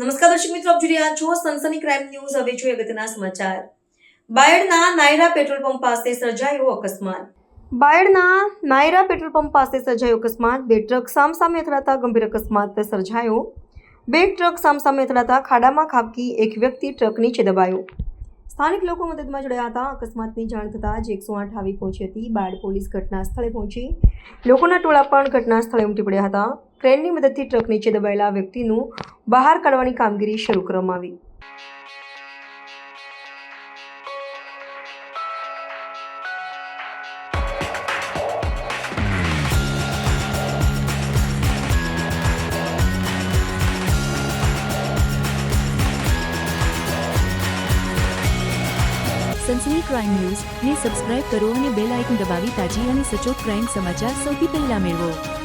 દર્શક મિત્રો, આપ જોઈ રહ્યા છો સનસની ક્રાઇમ ન્યૂઝ હવે જોઈએ અગત્યના સમાચાર. બાયડના નાયરા પેટ્રોલ પંપ પાસે સર્જાયો અકસ્માત. બાયડના નાયરા પેટ્રોલ પંપ પાસે સર્જાયો અકસ્માત. બે ટ્રક સામસામે અથડાતા ગંભીર અકસ્માત સર્જાયો. બે ટ્રક સામસામે અથડાતા ખાડામાં ખાબકી એક વ્યક્તિ ટ્રક નીચે દબાયો. સ્થાનિક લોકો મદદમાં જોડાયા હતા. અકસ્માતની જાણ થતાં જ એકસો આઠ આવી પહોંચી હતી. બાળ પોલીસ ઘટના સ્થળે પહોંચી. લોકોના ટોળા પણ ઘટના સ્થળે ઉમટી પડ્યા હતા. ક્રેનની મદદથી ટ્રક નીચે દબાયેલા વ્યક્તિનું બહાર કાઢવાની કામગીરી શરૂ કરવામાં આવી. સનસની ક્રાઇમ ન્યૂઝ ને સબસ્ક્રાઇબ કરો અને બેલ આઇકન દબાવી તાજી અને સચોટ ક્રાઇમ સમાચાર સૌથી પહેલા મેળવો.